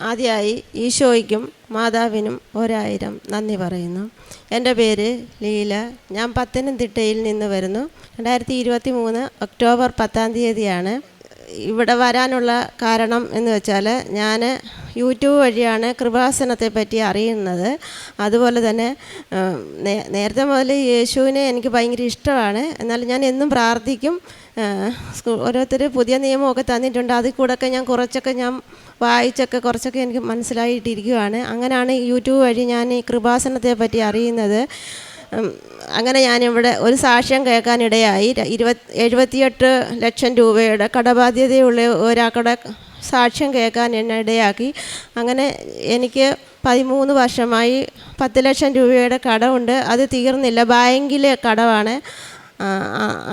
ആദ്യമായി ഈശോയ്ക്കും മാതാവിനും ഒരായിരം നന്ദി പറയുന്നു. എന്റെ പേര് ലീല. ഞാൻ പത്തനംതിട്ടയിൽ നിന്ന് വരുന്നു. രണ്ടായിരത്തി ഇരുപത്തി മൂന്ന് ഒക്ടോബർ പത്താം തീയതിയാണ്. ഇവിടെ വരാനുള്ള കാരണം എന്ന് വെച്ചാൽ ഞാൻ യൂട്യൂബ് വഴിയാണ് കൃപാസനത്തെ പറ്റി അറിയുന്നത്. അതുപോലെ തന്നെ നേരത്തെ മുതൽ യേശുവിനെ എനിക്ക് ഭയങ്കര ഇഷ്ടമാണ്. എന്നാലും ഞാൻ എന്നും പ്രാർത്ഥിക്കും. ഓരോരുത്തർ പുതിയ നിയമമൊക്കെ തന്നിട്ടുണ്ട്. അതിൽ കൂടെയൊക്കെ ഞാൻ കുറച്ചൊക്കെ ഞാൻ വായിച്ചൊക്കെ കുറച്ചൊക്കെ എനിക്ക് മനസ്സിലായിട്ടിരിക്കുകയാണ് അങ്ങനെയാണ് യൂട്യൂബ് വഴി ഞാൻ ഈ കൃപാസനത്തെ പറ്റി അറിയുന്നത്. അങ്ങനെ ഞാനിവിടെ ഒരു സാക്ഷ്യം കേൾക്കാനിടയായി. ഇരുപത്തി ഇരുപത് എഴുപത്തിയെട്ട് ലക്ഷം രൂപയുടെ കടബാധ്യതയുള്ള ഒരാൾക്കടെ സാക്ഷ്യം കേൾക്കാൻ എന്നെ ഇടയാക്കി. അങ്ങനെ എനിക്ക് പതിമൂന്ന് വർഷമായി പത്ത് ലക്ഷം രൂപയുടെ കടമുണ്ട്. അത് തീർന്നില്ല. ബാങ്കിലെ കടമാണ്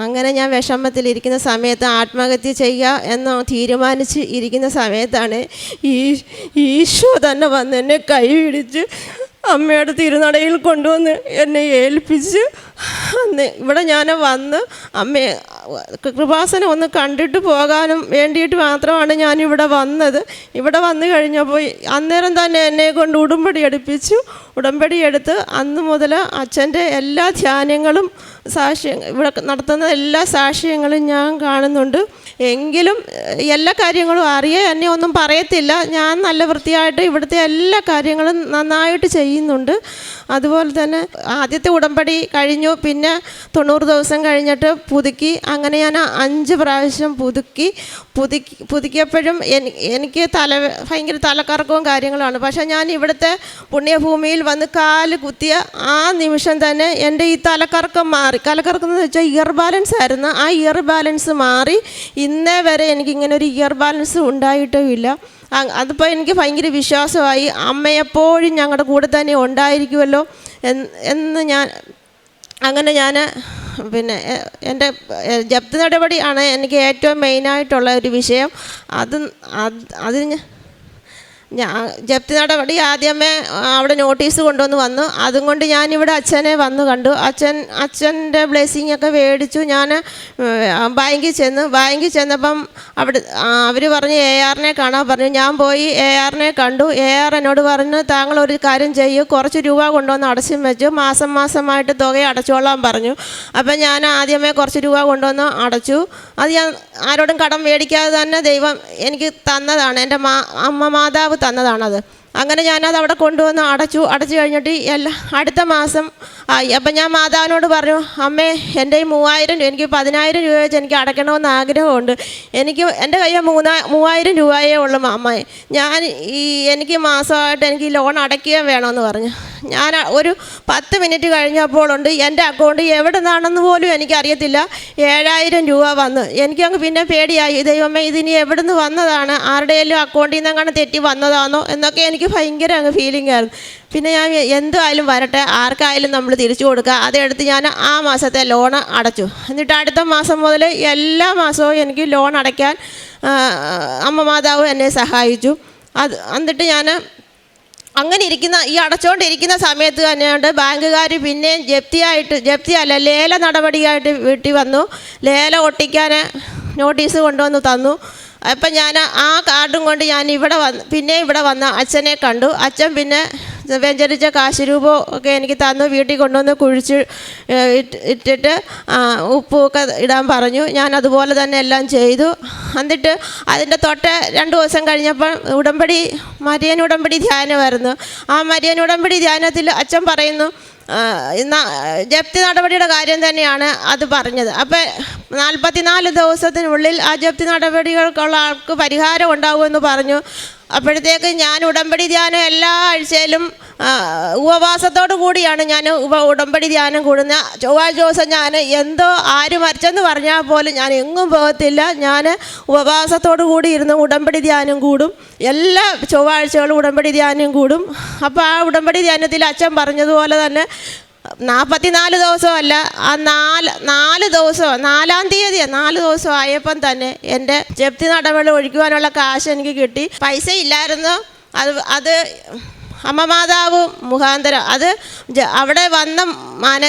അങ്ങനെ ഞാൻ വിഷമത്തിലിരിക്കുന്ന സമയത്ത് ആത്മഹത്യ ചെയ്യുക എന്ന് തീരുമാനിച്ച് ഇരിക്കുന്ന സമയത്താണ് ഈ ഈശോ തന്നെ വന്ന് എന്നെ കൈ പിടിച്ച് അമ്മയുടെ തിരുനടയിൽ കൊണ്ടുവന്ന് എന്നെ ഏൽപ്പിച്ച് ഇവിടെ ഞാൻ വന്ന് അമ്മയെ കൃപാസനം ഒന്ന് കണ്ടിട്ട് പോകാനും വേണ്ടിയിട്ട് മാത്രമാണ് ഞാൻ ഇവിടെ വന്നത്. ഇവിടെ വന്നു കഴിഞ്ഞപ്പോൾ അന്നേരം തന്നെ എന്നെ കൊണ്ട് ഉടമ്പടി എടുപ്പിച്ചു. ഉടമ്പടി എടുത്ത് അന്ന് മുതൽ അച്ഛന്റെ എല്ലാ ധ്യാനങ്ങളും സാക്ഷ്യം ഇവിടെ നടത്തുന്ന എല്ലാ സാക്ഷ്യങ്ങളും ഞാൻ കാണുന്നുണ്ട്. എങ്കിലും എല്ലാ കാര്യങ്ങളും അറിയാൻ എന്നെ ഒന്നും പറയത്തില്ല. ഞാൻ നല്ല വൃത്തിയായിട്ട് ഇവിടുത്തെ എല്ലാ കാര്യങ്ങളും നന്നായിട്ട് ചെയ്യുന്നുണ്ട്. അതുപോലെ തന്നെ ആദ്യത്തെ ഉടമ്പടി കഴിഞ്ഞു. പിന്നെ തൊണ്ണൂറ് ദിവസം കഴിഞ്ഞിട്ട് പുതുക്കി. അങ്ങനെ ഞാൻ അഞ്ച് പ്രാവശ്യം പുതുക്കി. പുതുക്കി പുതുക്കിയപ്പോഴും എനിക്ക് തല ഭയങ്കര തലക്കറക്കവും കാര്യങ്ങളാണ് പക്ഷേ ഞാൻ ഇവിടുത്തെ പുണ്യഭൂമിയിൽ വന്ന് കാൽ കുത്തിയ ആ നിമിഷം തന്നെ എന്റെ ഈ തലക്കറക്കം മാറി. തലക്കറക്കം എന്ന് വെച്ചാൽ ഇയർ ബാലൻസ് ആയിരുന്നു. ആ ഇയർ ബാലൻസ് മാറി ഇന്നേ വരെ എനിക്കിങ്ങനെ ഒരു ഇയർ ബാലൻസ് ഉണ്ടായിട്ടുമില്ല അതിപ്പോൾ എനിക്ക് ഭയങ്കര വിശ്വാസമായി. അമ്മയെപ്പോഴും ഞങ്ങളുടെ കൂടെ തന്നെ ഉണ്ടായിരിക്കുമല്ലോ എന്ന് ഞാൻ അങ്ങനെ ഞാൻ പിന്നെ എന്റെ ജപ്തി നടപടിയാണ് എനിക്ക് ഏറ്റവും മെയിനായിട്ടുള്ള ഒരു വിഷയം. അത് അത് അതിന് ഞാൻ ജപ്തി നടപടി ആദ്യമേ അവിടെ നോട്ടീസ് കൊണ്ടുവന്ന് വന്നു. അതും കൊണ്ട് ഞാനിവിടെ അച്ഛനെ വന്നു കണ്ടു. അച്ഛൻ അച്ഛന്റെ ബ്ലെസ്സിങ് ഒക്കെ മേടിച്ചു. ഞാൻ ബാങ്കിൽ ചെന്ന്. ബാങ്കിൽ ചെന്നപ്പം അവിടെ അവർ പറഞ്ഞു എ ആറിനെ കാണാൻ പറഞ്ഞു. ഞാൻ പോയി എ ആറിനെ കണ്ടു. എ ആർ എന്നോട് പറഞ്ഞു താങ്കൾ ഒരു കാര്യം ചെയ്യൂ. കുറച്ച് രൂപ കൊണ്ടുവന്ന് അടച്ചും വെച്ചു. മാസം മാസമായിട്ട് തുക അടച്ചോളാൻ പറഞ്ഞു. അപ്പം ഞാൻ ആദ്യമേ കുറച്ച് രൂപ കൊണ്ടുവന്ന് അടച്ചു. അത് ഞാൻ ആരോടും കടം മേടിക്കാതെ തന്നെ ദൈവം എനിക്ക് തന്നതാണ്. എന്റെ മാ അമ്മ മാതാവ് തന്നതാണത്. അങ്ങനെ ഞാനത് അവിടെ കൊണ്ടുവന്ന് അടച്ചു അടച്ചു കഴിഞ്ഞിട്ട് എല്ലാ അടുത്ത മാസം ആയി. അപ്പം ഞാൻ മാതാവിനോട് പറഞ്ഞു അമ്മേ എന്റെ ഈ മൂവായിരം രൂപ എനിക്ക് പതിനായിരം രൂപ വെച്ച് എനിക്ക് അടയ്ക്കണമെന്ന് ആഗ്രഹമുണ്ട്. എനിക്ക് എന്റെ കയ്യിൽ മൂന്നാ മൂവായിരം രൂപയേ ഉള്ളൂ അമ്മ. ഞാൻ ഈ എനിക്ക് മാസമായിട്ട് എനിക്ക് ലോൺ അടയ്ക്കുകയും വേണമെന്ന് പറഞ്ഞു. ഞാൻ ഒരു പത്ത് മിനിറ്റ് കഴിഞ്ഞപ്പോഴുണ്ട് എന്റെ അക്കൗണ്ട് എവിടെ നിന്നാണെന്ന് പോലും എനിക്കറിയത്തില്ല. ഏഴായിരം രൂപ വന്നു. എനിക്കങ്ങ് പിന്നെ പേടിയായി. ദൈവമേ ഇതിനി എവിടെ നിന്ന് വന്നതാണ്? ആരുടെയെങ്കിലും അക്കൗണ്ടിൽ നിന്ന് അങ്ങനെ തെറ്റി വന്നതാണോ? എന്നൊക്കെ എനിക്ക് ഭയങ്കര അങ്ങ് ഫീലിംഗ് ആയിരുന്നു. പിന്നെ ഞാൻ എന്തായാലും വരട്ടെ. ആർക്കായാലും നമ്മൾ തിരിച്ചു കൊടുക്കുക. അതെടുത്ത് ഞാൻ ആ മാസത്തെ ലോൺ അടച്ചു. എന്നിട്ട് അടുത്ത മാസം മുതൽ എല്ലാ മാസവും എനിക്ക് ലോൺ അടയ്ക്കാൻ അമ്മ മാതാവ് എന്നെ സഹായിച്ചു. അത് എന്നിട്ട് ഞാൻ അങ്ങനെ ഇരിക്കുന്ന ഈ അടച്ചുകൊണ്ടിരിക്കുന്ന സമയത്ത് തന്നെയുണ്ട്. ബാങ്കുകാർ പിന്നെയും ജപ്തിയായിട്ട് ജപ്തിയല്ല ലേല നടപടിയായിട്ട് വീട്ടിൽ വന്നു. ലേല ഒട്ടിക്കാൻ നോട്ടീസ് കൊണ്ടുവന്ന് തന്നു. അപ്പം ഞാൻ ആ കാർഡും കൊണ്ട് ഞാൻ ഇവിടെ വന്ന് പിന്നെ ഇവിടെ വന്ന അച്ഛനെ കണ്ടു. അച്ഛൻ പിന്നെ വ്യഞ്ചരിച്ച കാശ് ഒക്കെ എനിക്ക് തന്നു. വീട്ടിൽ കൊണ്ടുവന്ന് കുഴിച്ച് ഇട്ടിട്ട് ഉപ്പുമൊക്കെ ഇടാൻ പറഞ്ഞു. ഞാൻ അതുപോലെ തന്നെ എല്ലാം ചെയ്തു. എന്നിട്ട് അതിന്റെ തൊട്ട് രണ്ട് ദിവസം കഴിഞ്ഞപ്പോൾ ഉടമ്പടി മരിയൻ ഉടമ്പടി ധ്യാനമായിരുന്നു. ആ മരിയൻ ഉടമ്പടി ധ്യാനത്തിൽ അച്ഛൻ പറയുന്നു ജപ്തി നടപടിയുടെ കാര്യം തന്നെയാണ് അത് പറഞ്ഞത്. അപ്പം നാൽപ്പത്തിനാല് ദിവസത്തിനുള്ളിൽ ആ ജപ്തി നടപടികൾക്കുള്ള ആൾക്ക് പരിഹാരം ഉണ്ടാകുമെന്ന് പറഞ്ഞു. അപ്പോഴത്തേക്ക് ഞാൻ ഉടമ്പടി ധ്യാനം എല്ലാ ആഴ്ചയിലും ഉപവാസത്തോടു കൂടിയാണ് ഞാൻ ഉപ ഉടമ്പടി ധ്യാനം കൂടുന്ന. ചൊവ്വാഴ്ച ദിവസം ഞാൻ എന്തോ ആര് മരിച്ചെന്ന് പറഞ്ഞാൽ പോലും ഞാൻ എങ്ങും പോകത്തില്ല. ഞാൻ ഉപവാസത്തോടു കൂടി ഇരുന്ന് ഉടമ്പടി ധ്യാനം കൂടും. എല്ലാ ചൊവ്വാഴ്ചകളും ഉടമ്പടി ധ്യാനം കൂടും. അപ്പോൾ ആ ഉടമ്പടി ധ്യാനത്തിൽ അച്ഛൻ പറഞ്ഞതുപോലെ തന്നെ നാൽപ്പത്തിനാല് ദിവസമല്ല ആ നാല് നാല് ദിവസം നാലാം തീയതി നാല് ദിവസം ആയപ്പം തന്നെ എന്റെ ജപ്തി നടപടി ഒഴിക്കുവാനുള്ള കാശ് എനിക്ക് കിട്ടി. പൈസ ഇല്ലായിരുന്നു. അത് അത് അമ്മ മാതാവ് മുഖാന്തരം. അത് അവിടെ വന്ന മാന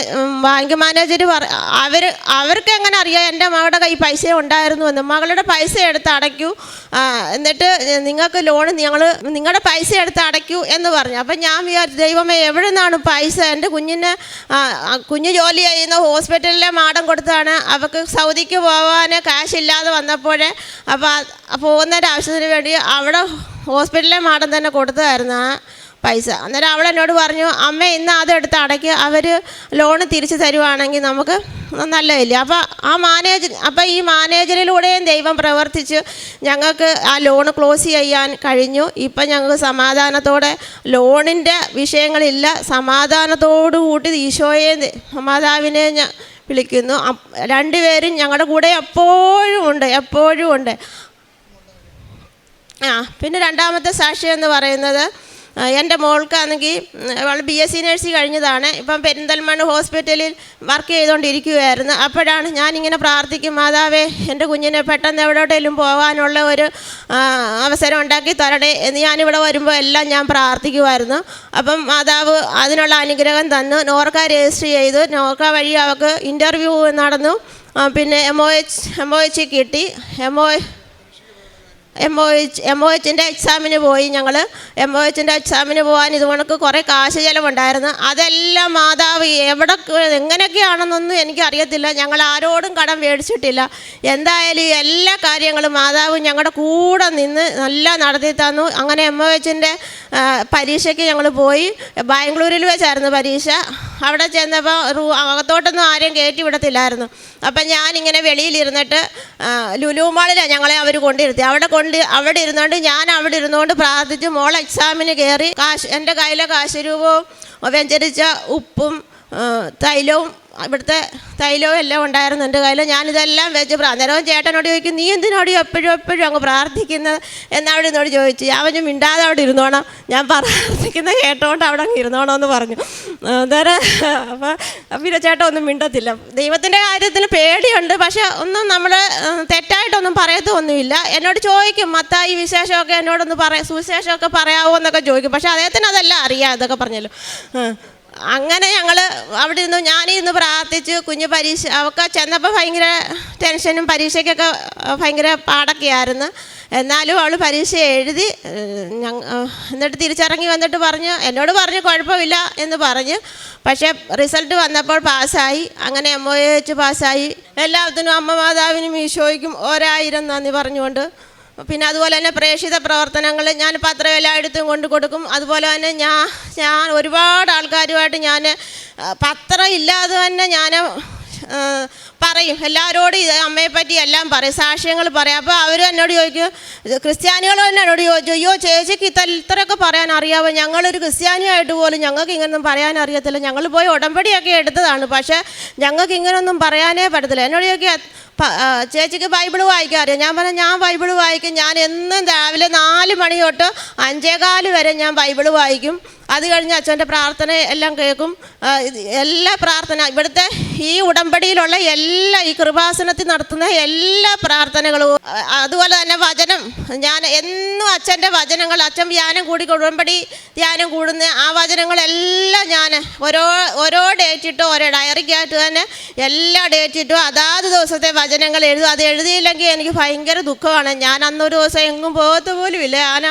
ബാങ്ക് മാനേജർ പറ അവർ അവർക്ക് എങ്ങനെ അറിയാം? എന്റെ മകളുടെ കൈ പൈസ ഉണ്ടായിരുന്നു എന്ന്. മകളുടെ പൈസ എടുത്ത് അടയ്ക്കൂ. എന്നിട്ട് നിങ്ങൾക്ക് ലോൺ ഞങ്ങൾ നിങ്ങളുടെ പൈസ എടുത്ത് അടയ്ക്കൂ എന്ന് പറഞ്ഞു. അപ്പം ഞാൻ വിചാരിച്ചു ദൈവമേ എവിടെ നിന്നാണ് പൈസ? എന്റെ കുഞ്ഞിന് കുഞ്ഞ് ജോലി ചെയ്യുന്ന ഹോസ്പിറ്റലിലെ മാടം കൊടുത്താണ്. അവർക്ക് സൗദിക്ക് പോകാൻ കാശ് ഇല്ലാതെ വന്നപ്പോഴേ അപ്പോൾ പോകുന്നതിന്റെ ആവശ്യത്തിന് വേണ്ടി അവിടെ ഹോസ്പിറ്റലിലെ മാടം തന്നെ കൊടുത്തതായിരുന്നു. പൈസ. അന്നേരം അവൾ എന്നോട് പറഞ്ഞു അമ്മ ഇന്ന് അതെടുത്ത് അടയ്ക്ക്. അവർ ലോണ് തിരിച്ചു തരുവാണെങ്കിൽ നമുക്ക് നല്ലതില്ല? അപ്പോൾ ആ മാനേജർ അപ്പോൾ ഈ മാനേജറിലൂടെയും ദൈവം പ്രവർത്തിച്ച് ഞങ്ങൾക്ക് ആ ലോണ് ക്ലോസ് ചെയ്യാൻ കഴിഞ്ഞു. ഇപ്പം ഞങ്ങൾക്ക് സമാധാനത്തോടെ ലോണിന്റെ വിഷയങ്ങളില്ല. സമാധാനത്തോടു കൂട്ടി ഈശോയെ മാതാവിനെ ഞാൻ വിളിക്കുന്നു. രണ്ടുപേരും ഞങ്ങളുടെ കൂടെ എപ്പോഴും ഉണ്ട് എപ്പോഴും ഉണ്ട്. ആ പിന്നെ രണ്ടാമത്തെ സാക്ഷി എന്ന് പറയുന്നത് എന്റെ മോൾക്കാണെങ്കിൽ അവൾ ബി എസ് സി നഴ്സി കഴിഞ്ഞതാണ്. ഇപ്പം പെരിന്തൽമണ്ണ ഹോസ്പിറ്റലിൽ വർക്ക് ചെയ്തുകൊണ്ടിരിക്കുകയായിരുന്നു. അപ്പോഴാണ് ഞാനിങ്ങനെ പ്രാർത്ഥിക്കും മാതാവേ എന്റെ കുഞ്ഞിനെ പെട്ടെന്ന് എവിടോട്ടെങ്കിലും പോകാനുള്ള ഒരു അവസരം ഉണ്ടാക്കി തരണേ എന്ന് ഞാനിവിടെ വരുമ്പോൾ എല്ലാം ഞാൻ പ്രാർത്ഥിക്കുമായിരുന്നു. അപ്പം മാതാവ് അതിനുള്ള അനുഗ്രഹം തന്നു. നോർക്ക രജിസ്റ്റർ ചെയ്തു. നോർക്ക വഴി അവൾക്ക് ഇന്റർവ്യൂ നടന്നു. പിന്നെ M O H M O H കിട്ടി. M O M O H M O എച്ചിന്റെ എക്സാമിന് പോയി ഞങ്ങൾ എം ഒ എച്ചിന്റെ എക്സാമിന് പോകാൻ ഇത് കണക്ക് കുറേ കാശ് ചിലവുണ്ടായിരുന്നു. അതെല്ലാം മാതാവ് എവിടെ എങ്ങനെയൊക്കെയാണെന്നൊന്നും എനിക്കറിയത്തില്ല. ഞങ്ങൾ ആരോടും കടം മേടിച്ചിട്ടില്ല. എന്തായാലും എല്ലാ കാര്യങ്ങളും മാതാവ് ഞങ്ങളുടെ കൂടെ നിന്ന് നല്ല നടത്തി തന്നു. അങ്ങനെ എം ഒ എച്ചിന്റെ പരീക്ഷയ്ക്ക് ഞങ്ങൾ പോയി. ബാംഗ്ലൂരിൽ വെച്ചായിരുന്നു പരീക്ഷ. അവിടെ ചെന്നപ്പോൾ റൂ അകത്തോട്ടൊന്നും ആരെയും കയറ്റി വിടത്തില്ലായിരുന്നു. അപ്പം ഞാനിങ്ങനെ വെളിയിലിരുന്നിട്ട് ലുലുമാളിലാണ് ലുലു മാളിലാണ് ഞങ്ങളെ അവർ കൊണ്ടിരുത്തി അവിടെ കൊണ്ട് അവിടെ ഇരുന്നുകൊണ്ട് ഞാൻ അവിടെ ഇരുന്നുകൊണ്ട് പ്രാർത്ഥിച്ച്. മോൾ എക്സാമിന് കയറി കാശ് എന്റെ കയ്യിലെ കാശരൂപവും വ്യഞ്ചരിച്ച ഉപ്പും തൈലവും ഇവിടുത്തെ തൈലവും എല്ലാം ഉണ്ടായിരുന്നു എന്റെ കയ്യിൽ. ഞാനിതെല്ലാം വെച്ച് അന്നേരവും ചേട്ടനോട് ചോദിക്കും നീ എന്തിനോട് എപ്പോഴും എപ്പോഴും അങ്ങ് പ്രാർത്ഥിക്കുന്നത് എന്നവിടെ എന്നോട് ചോദിച്ചു. അവൻ മിണ്ടാതെ അവിടെ ഇരുന്നോണം. ഞാൻ പ്രാർത്ഥിക്കുന്നത് കേട്ടോണ്ട് അവിടെ അങ്ങ് ഇരുന്നോണം എന്ന് പറഞ്ഞു. അന്നേരം അപ്പോൾ പിന്നെ ചേട്ടൻ ഒന്നും മിണ്ടത്തില്ല. ദൈവത്തിന്റെ കാര്യത്തിൽ പേടിയുണ്ട് പക്ഷെ ഒന്നും നമ്മൾ തെറ്റായിട്ടൊന്നും പറയത്തൊന്നുമില്ല. എന്നോട് ചോദിക്കും മത്ത ഈ വിശേഷമൊക്കെ എന്നോടൊന്ന് പറയാം സുവിശേഷമൊക്കെ പറയാമോ എന്നൊക്കെ ചോദിക്കും. പക്ഷെ അദ്ദേഹത്തിന് അതല്ല അറിയാം ഇതൊക്കെ പറഞ്ഞല്ലോ. അങ്ങനെ ഞങ്ങൾ അവിടെ ഇരുന്നു. ഞാനിരുന്ന് പ്രാർത്ഥിച്ചു. കുഞ്ഞ് പരീക്ഷ അവൾക്ക് ചെന്നപ്പോൾ ഭയങ്കര ടെൻഷനും പരീക്ഷയ്ക്കൊക്കെ ഭയങ്കര പാടൊക്കെയായിരുന്നു. എന്നാലും അവൾ പരീക്ഷ എഴുതി എന്നിട്ട് തിരിച്ചിറങ്ങി വന്നിട്ട് പറഞ്ഞു എന്നോട് പറഞ്ഞു കുഴപ്പമില്ല എന്ന് പറഞ്ഞു. പക്ഷേ റിസൾട്ട് വന്നപ്പോൾ പാസ്സായി. അങ്ങനെ എം ഒ എച്ച് പാസ്സായി. എല്ലാത്തിനും അമ്മ മാതാവിനും ഈശോയ്ക്കും ഒരായിരം നന്ദി പറഞ്ഞുകൊണ്ട് പിന്നെ അതുപോലെ തന്നെ പ്രേക്ഷിത പ്രവർത്തനങ്ങൾ ഞാൻ പത്രം എല്ലായിടത്തും കൊണ്ട് കൊടുക്കും. അതുപോലെ തന്നെ ഞാൻ ഞാൻ ഒരുപാട് ആൾക്കാരുമായിട്ട് ഞാൻ പത്രം ഇല്ലാതെ തന്നെ ഞാൻ പറയും. എല്ലാവരോടും ഇത് അമ്മയെപ്പറ്റി എല്ലാം പറയും. സാക്ഷ്യങ്ങൾ പറയും. അപ്പോൾ അവർ എന്നോട് ചോദിക്കും ക്രിസ്ത്യാനികൾ തന്നെ എന്നോട് ചോദിച്ചു അയ്യോ ചേച്ചിക്ക് ഇത്ര ഇത്രയൊക്കെ പറയാൻ അറിയാമോ ഞങ്ങളൊരു ക്രിസ്ത്യാനിയായിട്ട് പോലും ഞങ്ങൾക്ക് ഇങ്ങനൊന്നും പറയാൻ അറിയത്തില്ല. ഞങ്ങൾ പോയി ഉടമ്പടിയൊക്കെ എടുത്തതാണ്. പക്ഷേ ഞങ്ങൾക്ക് ഇങ്ങനൊന്നും പറയാനേ പറ്റത്തില്ല. എന്നോട് ചോദിക്കുക ചേച്ചിക്ക് ബൈബിൾ വായിക്കാൻ അറിയാം? ഞാൻ പറഞ്ഞു ഞാൻ ബൈബിൾ വായിക്കും. ഞാൻ എന്നും രാവിലെ നാല് മണി തൊട്ട് അഞ്ചേകാൽ വരെ ഞാൻ ബൈബിൾ വായിക്കും. അത് കഴിഞ്ഞ് അച്ഛന്റെ പ്രാർത്ഥന എല്ലാം കേൾക്കും. എല്ലാ പ്രാർത്ഥന ഇവിടുത്തെ ഈ ഉടമ്പടിയിലുള്ള എല്ലാ ഈ കൃപാസനത്തിൽ നടത്തുന്ന എല്ലാ പ്രാർത്ഥനകളും അതുപോലെ തന്നെ വചനം. ഞാൻ എന്നും അച്ഛന്റെ വചനങ്ങൾ അച്ഛൻ ധ്യാനം കൂടി ഉടമ്പടി ധ്യാനം കൂടുന്ന ആ വചനങ്ങളെല്ലാം ഞാൻ ഓരോ ഓരോ ഡേറ്റ് ഇട്ടും ഓരോ ഡയറിക്കായിട്ട് തന്നെ എല്ലാ ഡേറ്റ് ഇട്ടും അതാത് ദിവസത്തെ വചനങ്ങൾ എഴുതും. അത് എഴുതിയില്ലെങ്കിൽ എനിക്ക് ഭയങ്കര ദുഃഖമാണ്. ഞാൻ അന്നൊരു ദിവസം എങ്ങും പോകത്ത് പോലും ഇല്ല ഞാൻ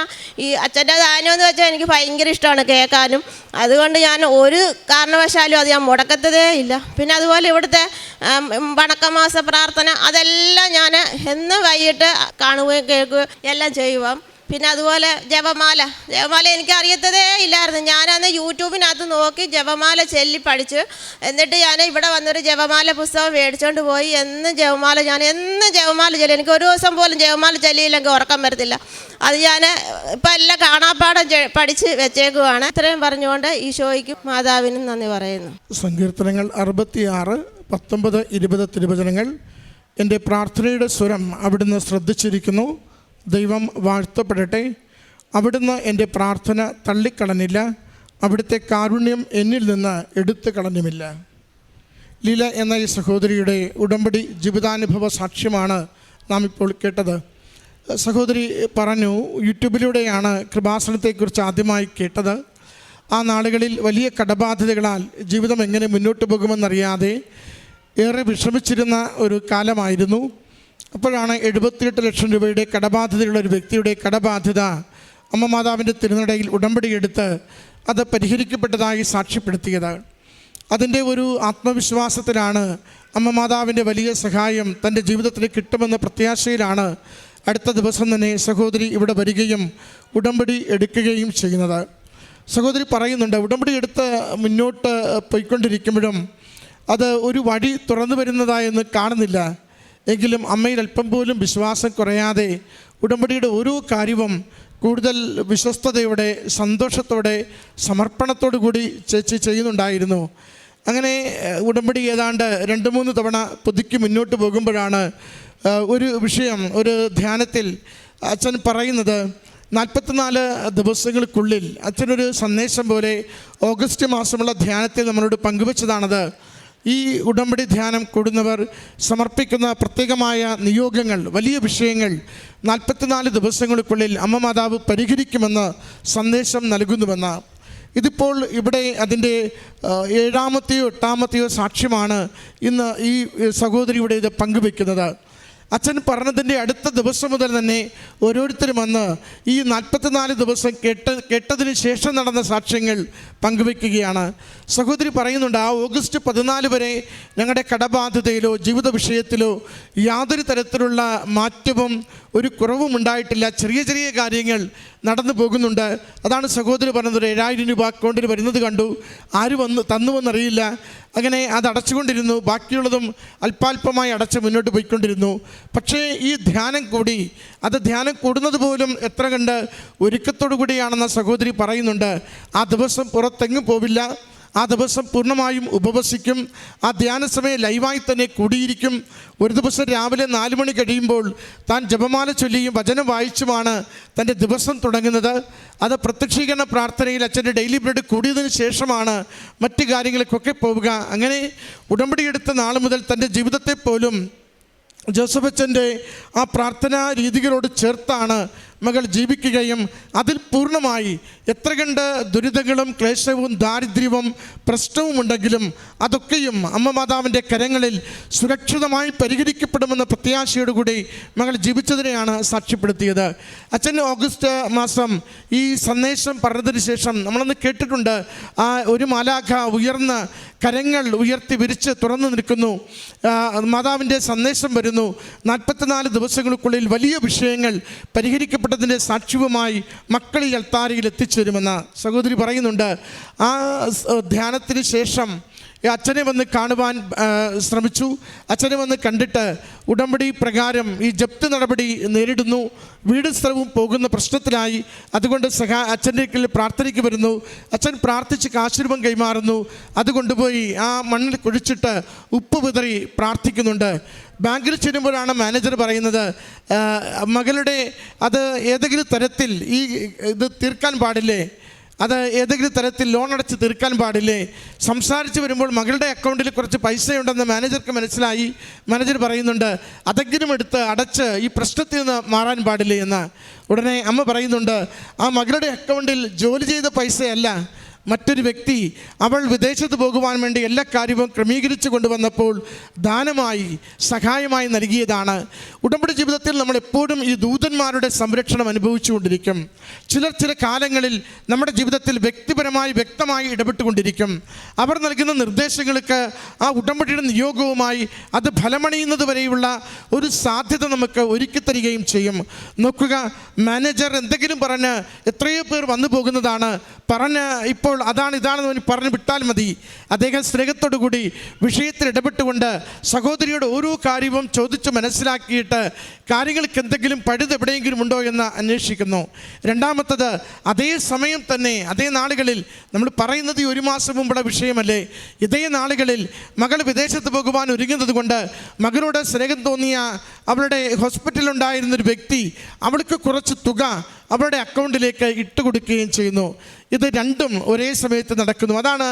ഈ അച്ഛന്റെ ധ്യാനം എന്ന് വെച്ചാൽ എനിക്ക് ഭയങ്കര ഇഷ്ടമാണ്. കേൾക്കാനും അതുകൊണ്ട് ഞാൻ ഒരു കാരണവശാലും അത് ഞാൻ മുടക്കത്തതേ ഇല്ല. പിന്നെ അതുപോലെ ഇവിടുത്തെ വണക്കമാസ പ്രാർത്ഥന അതെല്ലാം ഞാൻ എന്ന് വൈകിട്ട് കാണുകയും കേൾക്കുകയും എല്ലാം ചെയ്യുവാം. പിന്നെ അതുപോലെ ജപമാല. ജപമാല എനിക്ക് അറിയത്തതേ ഇല്ലായിരുന്നു. ഞാനന്ന് യൂട്യൂബിനകത്ത് നോക്കി ജപമാല ചെല്ലി പഠിച്ചു. എന്നിട്ട് ഞാൻ ഇവിടെ വന്നൊരു ജപമാല പുസ്തകം മേടിച്ചുകൊണ്ട് പോയി. എന്നും ജപമാല ഞാൻ എന്നും ജപമാല ചൊല്ലി. എനിക്ക് ഒരു ദിവസം പോലും ജപമാല ചൊല്ലിയില്ലെങ്കിൽ ഉറക്കം വരത്തില്ല. അത് ഞാൻ ഇപ്പം എല്ലാം കാണാപ്പാടം പഠിച്ച് വെച്ചേക്കുവാണ്. ഇത്രയും പറഞ്ഞുകൊണ്ട് ഈശോയ്ക്കും മാതാവിനും നന്ദി പറയുന്നു. സങ്കീർത്തനങ്ങൾ അറുപത്തിയാറ് പത്തൊമ്പത് ഇരുപത് തിരുവചനങ്ങൾ. എന്റെ പ്രാർത്ഥനയുടെ സ്വരം അവിടുന്ന് ശ്രദ്ധിച്ചിരിക്കുന്നു. ദൈവം വാഴ്ത്തപ്പെടട്ടെ. അവിടുന്ന് എന്റെ പ്രാർത്ഥന തള്ളിക്കളഞ്ഞില്ല. അവിടുത്തെ കാരുണ്യം എന്നിൽ നിന്ന് എടുത്തു കളഞ്ഞുമില്ല. ലീല എന്ന ഈ സഹോദരിയുടെ ഉടമ്പടി ജീവിതാനുഭവ സാക്ഷ്യമാണ് നാം ഇപ്പോൾ കേട്ടത്. സഹോദരി പറഞ്ഞു യൂട്യൂബിലൂടെയാണ് കൃപാസനത്തെക്കുറിച്ച് ആദ്യമായി കേട്ടത്. ആ നാളുകളിൽ വലിയ കടബാധ്യതകളാൽ ജീവിതം എങ്ങനെ മുന്നോട്ട് പോകുമെന്നറിയാതെ ഏറെ വിഷമിച്ചിരുന്ന ഒരു കാലമായിരുന്നു. അപ്പോഴാണ് എഴുപത്തിയെട്ട് ലക്ഷം രൂപയുടെ കടബാധ്യതയുള്ള ഒരു വ്യക്തിയുടെ കടബാധ്യത അമ്മ മാതാവിന്റെ തിരുനടയിൽ ഉടമ്പടിയെടുത്ത് അത് പരിഹരിക്കപ്പെട്ടതായി സാക്ഷ്യപ്പെടുത്തിയത്. അതിന്റെ ഒരു ആത്മവിശ്വാസത്തിലാണ് അമ്മ മാതാവിന്റെ വലിയ സഹായം തന്റെ ജീവിതത്തിൽ കിട്ടുമെന്ന പ്രത്യാശയിലാണ് അടുത്ത ദിവസം തന്നെ സഹോദരി ഇവിടെ വരികയും ഉടമ്പടി എടുക്കുകയും ചെയ്യുന്നത്. സഹോദരി പറയുന്നുണ്ട് ഉടമ്പടി എടുത്ത് മുന്നോട്ട് പോയിക്കൊണ്ടിരിക്കുമ്പോഴും അത് ഒരു വഴി തുറന്നു വരുന്നതായെന്ന് കാണുന്നില്ല. എങ്കിലും അമ്മയിൽ അല്പം പോലും വിശ്വാസം കുറയാതെ ഉടമ്പടിയുടെ ഓരോ കാര്യവും കൂടുതൽ വിശ്വസ്തയോടെ സന്തോഷത്തോടെ സമർപ്പണത്തോടു കൂടി ചേച്ചി ചെയ്യുന്നുണ്ടായിരുന്നു. അങ്ങനെ ഉടമ്പടി ഏതാണ്ട് രണ്ട് മൂന്ന് തവണ പുതുക്കി മുന്നോട്ട് പോകുമ്പോഴാണ് ഒരു വിഷയം ഒരു ധ്യാനത്തിൽ അച്ഛൻ പറയുന്നത് നാൽപ്പത്തിനാല് ദിവസങ്ങൾക്കുള്ളിൽ അച്ഛനൊരു സന്ദേശം പോലെ ഓഗസ്റ്റ് മാസമുള്ള ധ്യാനത്തിൽ നമ്മളോട് പങ്കുവച്ചതാണത്. ഈ ഉടമ്പടി ധ്യാനം കൂടുന്നവർ സമർപ്പിക്കുന്ന പ്രത്യേകമായ നിയോഗങ്ങൾ വലിയ വിഷയങ്ങൾ നാൽപ്പത്തിനാല് ദിവസങ്ങൾക്കുള്ളിൽ അമ്മ മാതാവ് പരിഹരിക്കുമെന്ന് സന്ദേശം നൽകുന്നുവെന്ന്. ഇതിപ്പോൾ ഇവിടെ അതിന്റെ ഏഴാമത്തെയോ എട്ടാമത്തെയോ സാക്ഷ്യമാണ് ഇന്ന് ഈ സഹോദരിയുടെ ഇത് പങ്കുവെക്കുന്നത്. അച്ഛൻ പറഞ്ഞതിന്റെ അടുത്ത ദിവസം മുതൽ തന്നെ ഓരോരുത്തരും വന്ന് ഈ നാൽപ്പത്തിനാല് ദിവസം കേട്ട് കേട്ടതിന് ശേഷം നടന്ന സാക്ഷ്യങ്ങൾ പങ്കുവെക്കുകയാണ് സഹോദരി പറയുന്നുണ്ട് ആ ഓഗസ്റ്റ് പതിനാല് വരെ ഞങ്ങളുടെ കടബാധ്യതയിലോ ജീവിത വിഷയത്തിലോ യാതൊരു തരത്തിലുള്ള മാറ്റവും ഒരു കുറവും ഉണ്ടായിട്ടില്ല. ചെറിയ ചെറിയ കാര്യങ്ങൾ നടന്നു പോകുന്നുണ്ട്. അതാണ് സഹോദരി പറഞ്ഞത് ഒരു ഏഴായിരം രൂപ അക്കൗണ്ടിൽ വരുന്നത് കണ്ടു. ആര് വന്ന് തന്നുവെന്നറിയില്ല. അങ്ങനെ അത് അടച്ചുകൊണ്ടിരുന്നു. ബാക്കിയുള്ളതും അല്പാൽപമായി അടച്ച് മുന്നോട്ട് പോയിക്കൊണ്ടിരുന്നു. പക്ഷേ ഈ ധ്യാനം കൂടി അത് ധ്യാനം കൂടുന്നത് പോലും എത്ര കണ്ട് ഒരുക്കത്തോടു കൂടിയാണെന്ന സഹോദരി പറയുന്നുണ്ട്. ആ ദിവസം പുറത്തെങ്ങും പോവില്ല. ആ ദിവസം പൂർണമായും ഉപവസിക്കും. ആ ധ്യാന സമയം ലൈവായി തന്നെ കൂടിയിരിക്കും. ഒരു ദിവസം രാവിലെ നാല് മണി കഴിയുമ്പോൾ താൻ ജപമാല ചൊല്ലിയും വചനം വായിച്ചുമാണ് തന്റെ ദിവസം തുടങ്ങുന്നത്. അത് പ്രത്യക്ഷീകരണ പ്രാർത്ഥനയിൽ അച്ഛന്റെ ഡെയിലി ബ്രെഡ് കൂടിയതിന് ശേഷമാണ് മറ്റു കാര്യങ്ങൾക്കൊക്കെ പോവുക. അങ്ങനെ ഉടമ്പടി എടുത്ത നാൾ മുതൽ തന്റെ ജീവിതത്തെ പോലും ജോസഫ് അച്ഛന്റെ ആ പ്രാർത്ഥനാ രീതികളോട് ചേർത്താണ് മകൾ ജീവിക്കുകയും അതിൽ പൂർണമായി എത്ര കണ്ട് ദുരിതങ്ങളും ക്ലേശവും ദാരിദ്ര്യവും പ്രശ്നവും ഉണ്ടെങ്കിലും അതൊക്കെയും അമ്മ മാതാവിന്റെ കരങ്ങളിൽ സുരക്ഷിതമായി പരിഹരിക്കപ്പെടുമെന്ന പ്രത്യാശയോടുകൂടി മകൾ ജീവിച്ചതിനെയാണ് സാക്ഷ്യപ്പെടുത്തിയത്. അച്ഛൻ ഓഗസ്റ്റ് മാസം ഈ സന്ദേശം പറഞ്ഞതിന് ശേഷം നമ്മളൊന്ന് കേട്ടിട്ടുണ്ട് ആ ഒരു മാലാഖ ഉയർന്ന് കരങ്ങൾ ഉയർത്തി വിരിച്ച് തുറന്നു നിൽക്കുന്നു. മാതാവിന്റെ സന്ദേശം വരുന്നു. നാൽപ്പത്തിനാല് ദിവസങ്ങൾക്കുള്ളിൽ വലിയ വിഷയങ്ങൾ പരിഹരിക്കപ്പെട്ടതിന്റെ സാക്ഷ്യവുമായി മക്കൾ ഈ അൽത്താരയിൽ എത്തിച്ചേരുമെന്ന് സഹോദരി പറയുന്നുണ്ട്. ആ ധ്യാനത്തിന് ശേഷം അച്ഛനെ വന്ന് കാണുവാൻ ശ്രമിച്ചു. അച്ഛനെ വന്ന് കണ്ടിട്ട് ഉടമ്പടി പ്രകാരം ഈ ജപ്തി നടപടി നേരിടുന്നു. വീട് സ്ഥലവും പോകുന്ന പ്രശ്നത്തിലായി. അതുകൊണ്ട് സഹാ അച്ഛന്റെ കീഴിൽ പ്രാർത്ഥനയ്ക്ക് വരുന്നു. അച്ഛൻ പ്രാർത്ഥിച്ച് കാശുരൂപം കൈമാറുന്നു. അത് കൊണ്ടുപോയി ആ മണ്ണിൽ കുഴിച്ചിട്ട് ഉപ്പ് വിതറി പ്രാർത്ഥിക്കുന്നുണ്ട്. ബാങ്കിൽ ചെല്ലുമ്പോഴാണ് മാനേജർ പറയുന്നത് മകളുടെ അത് ഏതെങ്കിലും തരത്തിൽ ഈ ഇത് തീർക്കാൻ പാടില്ലേ? അത് ഏതെങ്കിലും തരത്തിൽ ലോൺ അടച്ച് തീർക്കാൻ പാടില്ലേ? സംസാരിച്ച് വരുമ്പോൾ മകളുടെ അക്കൗണ്ടിൽ കുറച്ച് പൈസയുണ്ടെന്ന് മാനേജർക്ക് മനസ്സിലായി. മാനേജർ പറയുന്നുണ്ട് അതെങ്കിലും എടുത്ത് അടച്ച് ഈ പ്രശ്നത്തിൽ നിന്ന് മാറാൻ പാടില്ലേ? എന്ന്. ഉടനെ അമ്മ പറയുന്നുണ്ട് ആ മകളുടെ അക്കൗണ്ടിൽ ജോലി ചെയ്ത പൈസയല്ല. മറ്റൊരു വ്യക്തി അവൾ വിദേശത്ത് പോകുവാൻ വേണ്ടി എല്ലാ കാര്യവും ക്രമീകരിച്ചു കൊണ്ടുവന്നപ്പോൾ ദാനമായി സഹായമായി നൽകിയതാണ്. ഉടമ്പടി ജീവിതത്തിൽ നമ്മൾ എപ്പോഴും ഈ ദൂതന്മാരുടെ സംരക്ഷണം അനുഭവിച്ചുകൊണ്ടിരിക്കും. ചിലർ ചില കാലങ്ങളിൽ നമ്മുടെ ജീവിതത്തിൽ വ്യക്തിപരമായി വ്യക്തമായി ഇടപെട്ടുകൊണ്ടിരിക്കും. അവർ നൽകുന്ന നിർദ്ദേശങ്ങൾക്ക് ആ ഉടമ്പടിയുടെ നിയോഗവുമായി അത് ഫലമണിയുന്നത് വരെയുള്ള ഒരു സാധ്യത നമുക്ക് ഒരുക്കി തരികയും ചെയ്യും. നോക്കുക മാനേജർ എന്തെങ്കിലും പറഞ്ഞ് എത്രയോ പേർ വന്നു പോകുന്നതാണ്. പറഞ്ഞ് ഇപ്പോൾ അതാണ് ഇതാണെന്ന് പറഞ്ഞ് വിട്ടാൽ മതി. അദ്ദേഹം സ്നേഹത്തോടുകൂടി വിഷയത്തിൽ ഇടപെട്ടുകൊണ്ട് സഹോദരിയുടെ ഓരോ കാര്യവും ചോദിച്ച് മനസ്സിലാക്കിയിട്ട് കാര്യങ്ങൾക്ക് എന്തെങ്കിലും പഴുത് എവിടെയെങ്കിലും ഉണ്ടോ എന്ന് അന്വേഷിക്കുന്നു. രണ്ടാമത്തത് അതേ സമയം തന്നെ അതേ നാളുകളിൽ നമ്മൾ പറയുന്നത് ഒരു മാസം മുമ്പുള്ള വിഷയമല്ലേ? ഇതേ നാളുകളിൽ മകൾ വിദേശത്ത് പോകുവാൻ ഒരുങ്ങുന്നത് കൊണ്ട് മകനോട് സ്നേഹം തോന്നിയ അവളുടെ ഹോസ്പിറ്റലിലുണ്ടായിരുന്നൊരു വ്യക്തി അവൾക്ക് കുറച്ച് തുക അവരുടെ അക്കൗണ്ടിലേക്ക് ഇട്ടുകൊടുക്കുകയും ചെയ്യുന്നു. ഇത് രണ്ടും ഒരേ സമയത്ത് നടക്കുന്നു. അതാണ്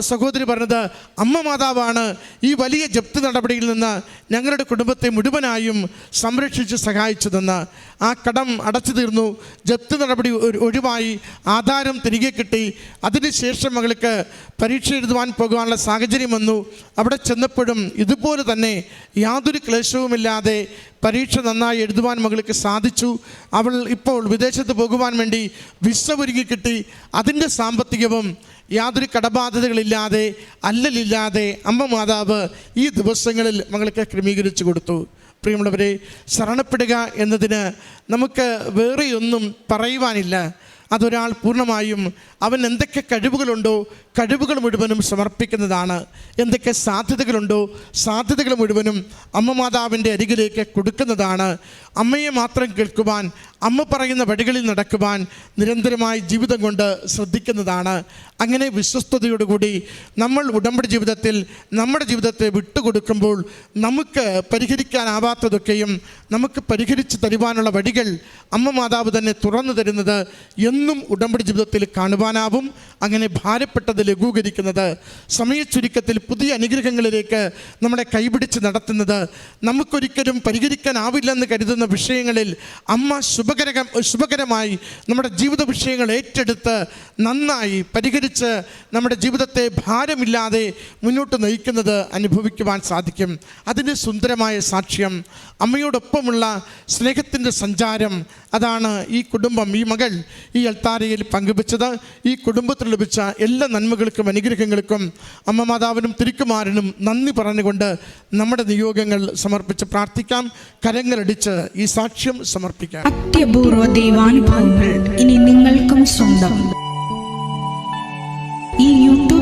സഹോദരി സഹോദരി പറഞ്ഞത് അമ്മ മാതാവാണ് ഈ വലിയ ജപ്തി നടപടിയിൽ നിന്ന് ഞങ്ങളുടെ കുടുംബത്തെ മുഴുവനായും സംരക്ഷിച്ച് സഹായിച്ചതെന്ന്. ആ കടം അടച്ചു തീർന്നു. ജപ്തി നടപടി ഒഴിവായി. ആധാരം തിരികെ കിട്ടി. അതിനുശേഷം മകൾക്ക് പരീക്ഷ എഴുതുവാൻ പോകുവാനുള്ള സാഹചര്യം വന്നു. അവിടെ ചെന്നപ്പോഴും ഇതുപോലെ തന്നെ യാതൊരു ക്ലേശവുമില്ലാതെ പരീക്ഷ നന്നായി എഴുതുവാൻ മകൾക്ക് സാധിച്ചു. അവൾ ഇപ്പോൾ വിദേശത്ത് പോകുവാൻ വേണ്ടി വിസ ഒരുങ്ങി കിട്ടി. അതിന്റെ സാമ്പത്തികവും യാതൊരു കടബാധ്യതകളില്ലാതെ അല്ലലില്ലാതെ അമ്മ മാതാവ് ഈ ദിവസങ്ങളിൽ മകൾക്ക് ക്രമീകരിച്ചു കൊടുത്തു. പ്രിയമുള്ളവരെ ശരണപ്പെടുക എന്നതിന് നമുക്ക് വേറെയൊന്നും പറയുവാനില്ല. അതൊരാൾ പൂർണമായും അവൻ എന്തൊക്കെ കഴിവുകളുണ്ടോ കഴിവുകൾ മുഴുവനും സമർപ്പിക്കുന്നതാണ്. എന്തൊക്കെ സാധ്യതകളുണ്ടോ സാധ്യതകൾ മുഴുവനും അമ്മ മാതാവിന്റെ അരികിലേക്ക് കൊടുക്കുന്നതാണ്. അമ്മയെ മാത്രം കേൾക്കുവാൻ അമ്മ പറയുന്ന വഴികളിൽ നടക്കുവാൻ നിരന്തരമായി ജീവിതം കൊണ്ട് ശ്രദ്ധിക്കുന്നതാണ്. അങ്ങനെ വിശ്വസ്തയോടുകൂടി നമ്മൾ ഉടമ്പടി ജീവിതത്തിൽ നമ്മുടെ ജീവിതത്തെ വിട്ടുകൊടുക്കുമ്പോൾ നമുക്ക് പരിഹരിക്കാനാവാത്തതൊക്കെയും നമുക്ക് പരിഹരിച്ച് തരുവാനുള്ള വഴികൾ അമ്മ മാതാവ് തന്നെ തുറന്നു തരുന്നത് എന്നും ഉടമ്പടി ജീവിതത്തിൽ കാണുവാനാവും. അങ്ങനെ ഭാരപ്പെട്ടത് ലഘൂകരിക്കുന്നത് സമയ ചുരുക്കത്തിൽ പുതിയ അനുഗ്രഹങ്ങളിലേക്ക് നമ്മളെ കൈപിടിച്ച് നടത്തുന്നത് നമുക്കൊരിക്കലും പരിഹരിക്കാനാവില്ലെന്ന് കരുതുന്ന വിഷയങ്ങളിൽ അമ്മ ശുഭകര ശുഭകരമായി നമ്മുടെ ജീവിത വിഷയങ്ങൾ ഏറ്റെടുത്ത് നന്നായി പരിഹരിച്ച് നമ്മുടെ ജീവിതത്തെ ഭാരമില്ലാതെ മുന്നോട്ട് നയിക്കുന്നത് അനുഭവിക്കുവാൻ സാധിക്കും. അതിന്റെ സുന്ദരമായ സാക്ഷ്യം അമ്മയോടൊപ്പമുള്ള സ്നേഹത്തിന്റെ സഞ്ചാരം അതാണ് ഈ കുടുംബം ഈ മകൾ ഈ അൽത്താരയിൽ പങ്കുവച്ചത്. ഈ കുടുംബത്തിൽ ലഭിച്ച എല്ലാ നന്മകൾക്കും അനുഗ്രഹങ്ങൾക്കും അമ്മ മാതാവിനും തിരുക്കുമാരനും നന്ദി പറഞ്ഞുകൊണ്ട് നമ്മുടെ നിയോഗങ്ങൾ സമർപ്പിച്ച് പ്രാർത്ഥിക്കാം. കരങ്ങളടിച്ച് ഈ സാക്ഷ്യം സമർപ്പിക്കാം. അത്യപൂർവ ദൈവാനുഭവങ്ങൾ ഇനി നിങ്ങൾക്കും സ്വന്തം. ഈ